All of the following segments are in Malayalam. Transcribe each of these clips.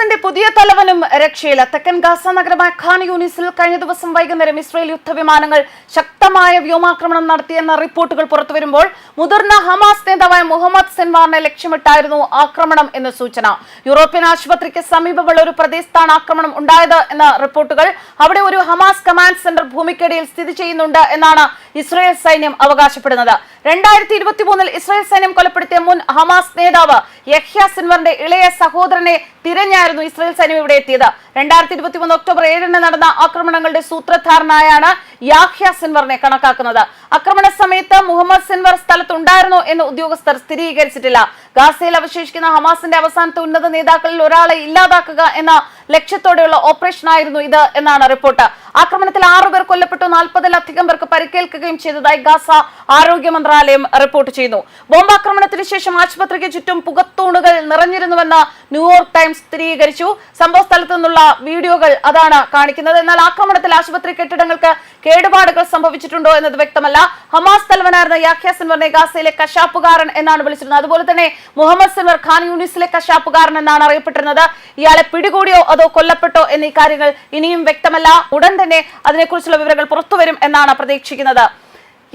ഹമാസിന്റെ പുതിയ തലവനും രക്ഷയില്ല. തെക്കൻ ഗാസ നഗരമായ ഖാൻ യൂണിസിൽ കഴിഞ്ഞ ദിവസം വൈകുന്നേരം ഇസ്രയേൽ യുദ്ധവിമാനങ്ങൾ ശക്തമായ വ്യോമാക്രമണം നടത്തിയെന്ന റിപ്പോർട്ടുകൾ പുറത്തുവരുമ്പോൾ മുതിർന്ന ഹമാസ് നേതാവായ മുഹമ്മദ് സെൻവാറിനെ ലക്ഷ്യമിട്ടായിരുന്നു ആക്രമണം എന്ന സൂചന. യൂറോപ്യൻ ആശുപത്രിക്ക് സമീപമുള്ള ഒരു പ്രദേശത്താണ് ആക്രമണം ഉണ്ടായത് എന്ന റിപ്പോർട്ടുകൾ അവിടെ ഒരു ഹമാസ് കമാൻഡ് സെന്റർ ഭൂമിക്കടിയിൽ സ്ഥിതി ചെയ്യുന്നുണ്ട് എന്നാണ് ഇസ്രയേൽ സൈന്യം അവകാശപ്പെടുന്നത്. രണ്ടായിരത്തി ഇരുപത്തി മൂന്നിൽ ഇസ്രായേൽ സൈന്യം കൊലപ്പെടുത്തിയ മുൻ ഹമാസ് നേതാവ് യഹ്യ സിൻവറിന്റെ ഇളയ സഹോദരനെ തിരഞ്ഞായിരുന്നു ഇസ്രായേൽ സൈന്യം ഇവിടെ എത്തിയത്. രണ്ടായിരത്തി ഇരുപത്തി മൂന്ന് ഒക്ടോബർ ഏഴിന് നടന്ന ആക്രമണങ്ങളുടെ സൂത്രധാരനായാണ് യാഹ്യ സിൻവറിനെ കണക്കാക്കുന്നത്. ആക്രമണ സമയത്ത് മുഹമ്മദ് സിൻവർ സ്ഥലത്തുണ്ടായിരുന്നോ എന്ന് ഉദ്യോഗസ്ഥർ സ്ഥിരീകരിച്ചിട്ടില്ല. ഗാസയിൽ അവശേഷിക്കുന്ന ഹമാസിന്റെ അവസാനത്തെ ഉന്നത നേതാക്കളിൽ ഒരാളെ ഇല്ലാതാക്കുക എന്ന ലക്ഷ്യത്തോടെയുള്ള ഓപ്പറേഷൻ ആയിരുന്നു ഇത് എന്നാണ് റിപ്പോർട്ട്. ആക്രമണത്തിൽ ആറുപേർ കൊല്ലപ്പെട്ടു നാൽപ്പതിലധികം പേർക്ക് പരിക്കേൽക്കുകയും ചെയ്തതായി ഗാസ ആരോഗ്യ മന്ത്രാലയം റിപ്പോർട്ട് ചെയ്യുന്നു. ബോംബാക്രമണത്തിന് ശേഷം ആശുപത്രിക്ക് ചുറ്റും പുകത്തൂണുകൾ നിറഞ്ഞിരുന്നുവെന്ന് ന്യൂയോർക്ക് ടൈംസ് സ്ഥിരീകരിച്ചു. സംഭവ സ്ഥലത്തു നിന്നുള്ള വീഡിയോകൾ അതാണ് കാണിക്കുന്നത്. എന്നാൽ ആക്രമണത്തിൽ ആശുപത്രി കെട്ടിടങ്ങൾക്ക് കേടുപാടുകൾ സംഭവിച്ചിട്ടുണ്ടോ എന്നത് വ്യക്തമല്ല. ഹമാസ് തലവനായിരുന്ന യാഖ്യ സിൻവറിനെ ഗാസയിലെ കശാപ്പുകാരൻ എന്നാണ് വിളിച്ചിരുന്നത്. അതുപോലെ തന്നെ മുഹമ്മദ് സിൻവർ ഖാൻ യൂണിസിലെ കശാപ്പുകാരൻ എന്നാണ് അറിയപ്പെട്ടിരുന്നത്. ഇയാളെ പിടികൂടിയോ അതോ കൊല്ലപ്പെട്ടോ എന്നീ കാര്യങ്ങൾ ഇനിയും വ്യക്തമല്ല. ഉടൻ തന്നെ അതിനെക്കുറിച്ചുള്ള വിവരങ്ങൾ പുറത്തുവരും എന്നാണ് പ്രതീക്ഷിക്കുന്നത്.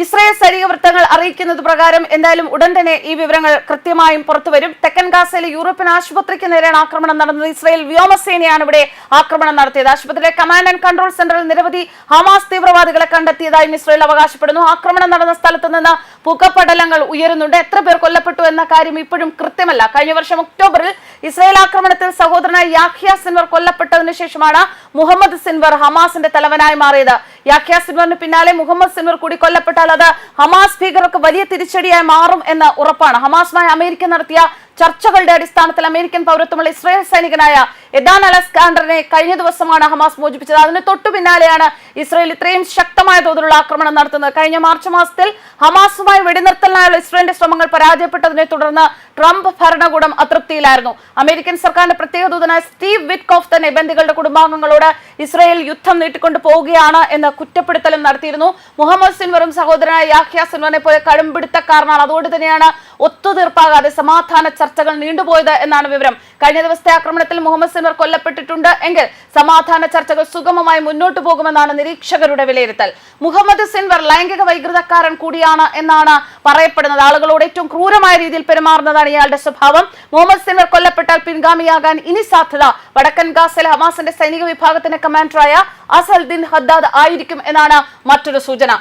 ഇസ്രായേൽ സൈനിക വൃത്തങ്ങൾ അറിയിക്കുന്നത് പ്രകാരം എന്തായാലും ഉടൻ തന്നെ ഈ വിവരങ്ങൾ കൃത്യമായും പുറത്തുവരും തെക്കൻ ഗാസയിലെ യൂറോപ്യൻ ആശുപത്രിക്ക് നേരെയാണ് ആക്രമണം നടന്നത്. ഇസ്രായേൽ വ്യോമസേനയാണ് ഇവിടെ ആക്രമണം നടത്തിയത്. ആശുപത്രിയിലെ കമാൻഡ് ആൻഡ് കൺട്രോൾ സെന്ററിൽ നിരവധി ഹമാസ് തീവ്രവാദികളെ കണ്ടെത്തിയതായും ഇസ്രായേൽ അവകാശപ്പെടുന്നു. ആക്രമണം നടന്ന സ്ഥലത്ത് നിന്ന് പുകപടലങ്ങൾ ഉയരുന്നുണ്ട്. എത്ര പേർ കൊല്ലപ്പെട്ടു എന്ന കാര്യം ഇപ്പോഴും കൃത്യമല്ല. കഴിഞ്ഞ വർഷം ഒക്ടോബറിൽ ഇസ്രായേൽ ആക്രമണത്തിൽ സഹോദരനായ യാഖ്യ സിൻവർ കൊല്ലപ്പെട്ടതിനു ശേഷമാണ് മുഹമ്മദ് സിൻവർ ഹമാസിന്റെ തലവനായി മാറിയത്. യാഖ്യ സിൻവറിന് പിന്നാലെ മുഹമ്മദ് സിൻവർ കൂടി കൊല്ലപ്പെട്ടാൽ അത് ഹമാസ് ഭീകരർക്ക് വലിയ തിരിച്ചടിയായി മാറും എന്ന് ഉറപ്പാണ്. ഹമാസുമായി അമേരിക്ക നടത്തിയ ചർച്ചകളുടെ അടിസ്ഥാനത്തിൽ അമേരിക്കൻ പൗരത്വമുള്ള ഇസ്രായേൽ സൈനികനായ എദാൻ അലസ്കാണ്ടറിനെ കഴിഞ്ഞ ദിവസമാണ് ഹമാസ് മോചിപ്പിച്ചത്. അതിന് തൊട്ടു പിന്നാലെയാണ് ഇസ്രായേൽ ഇത്രയും ശക്തമായ തോതിലുള്ള ആക്രമണം നടത്തുന്നത്. കഴിഞ്ഞ മാർച്ച് മാസത്തിൽ ഹമാസുമായി വെടിനിർത്തലിനായുള്ള ഇസ്രായേലിന്റെ ശ്രമങ്ങൾ പരാജയപ്പെട്ടതിനെ തുടർന്ന് ട്രംപ് ഭരണകൂടം അതൃപ്തിയിലായിരുന്നു. അമേരിക്കൻ സർക്കാരിന്റെ പ്രത്യേക ദൂതനായ സ്റ്റീവ് വിറ്റ്കോഫ് തന്നെ ബന്ദികളുടെ കുടുംബാംഗങ്ങളോട് ഇസ്രായേൽ യുദ്ധം നീട്ടിക്കൊണ്ടു പോവുകയാണ് എന്ന് കുറ്റപ്പെടുത്തലും നടത്തിയിരുന്നു. മുഹമ്മദ് സിൻവറും സഹോദരനായ യാഹ്യ സിൻവറിനെ പോലെ കടുംപിടുത്തക്കാരനാണ്. അതുകൊണ്ട് തന്നെയാണ് ഒത്തുതീർപ്പാകാതെ സമാധാന ചർച്ചകൾ നീണ്ടുപോയത് എന്നാണ് വിവരം. കഴിഞ്ഞ ദിവസത്തെ ആക്രമണത്തിൽ മുഹമ്മദ് സിൻവർ കൊല്ലപ്പെട്ടിട്ടുണ്ട് എങ്കിൽ സമാധാന ചർച്ചകൾ സുഗമമായി മുന്നോട്ടു പോകുമെന്നാണ് നിരീക്ഷകരുടെ വിലയിരുത്തൽ. മുഹമ്മദ് സിൻവർ ലൈംഗിക വൈകൃതക്കാരൻ കൂടിയാണ് എന്നാണ് പറയപ്പെടുന്നത്. ആളുകളോട് ഏറ്റവും ക്രൂരമായ രീതിയിൽ പെരുമാറുന്നതാണ് ഇയാളുടെ സ്വഭാവം. മുഹമ്മദ് സിൻവർ കൊല്ലപ്പെട്ടാൽ പിൻഗാമിയാകാൻ ഇനി സാധ്യത. വടക്കൻ ഗാസിലെ ഹമാസിന്റെ സൈനിക വിഭാഗത്തിന്റെ കമാൻഡറായ അസൽദിൻ ഹദ്ദാദ് ആയിരിക്കും എന്നാണ് മറ്റൊരു സൂചന.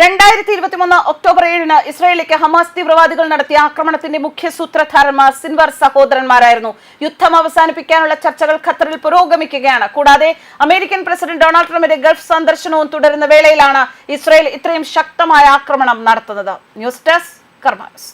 രണ്ടായിരത്തി ഇരുപത്തി മൂന്ന് ഒക്ടോബർ ഏഴിന് ഇസ്രയേലിലേക്ക് ഹമാസ് തീവ്രവാദികൾ നടത്തിയ ആക്രമണത്തിന്റെ മുഖ്യ സൂത്രധാരന്മാർ സിൻവർ സഹോദരന്മാരായിരുന്നു. യുദ്ധം അവസാനിപ്പിക്കാനുള്ള ചർച്ചകൾ ഖത്തറിൽ പുരോഗമിക്കുകയാണ്. കൂടാതെ അമേരിക്കൻ പ്രസിഡന്റ് ഡൊണാൾഡ് ട്രംപിന്റെ ഗൾഫ് സന്ദർശനവും തുടരുന്ന വേളയിലാണ് ഇസ്രായേൽ ഇത്രയും ശക്തമായ ആക്രമണം നടത്തുന്നത്. News desk karmas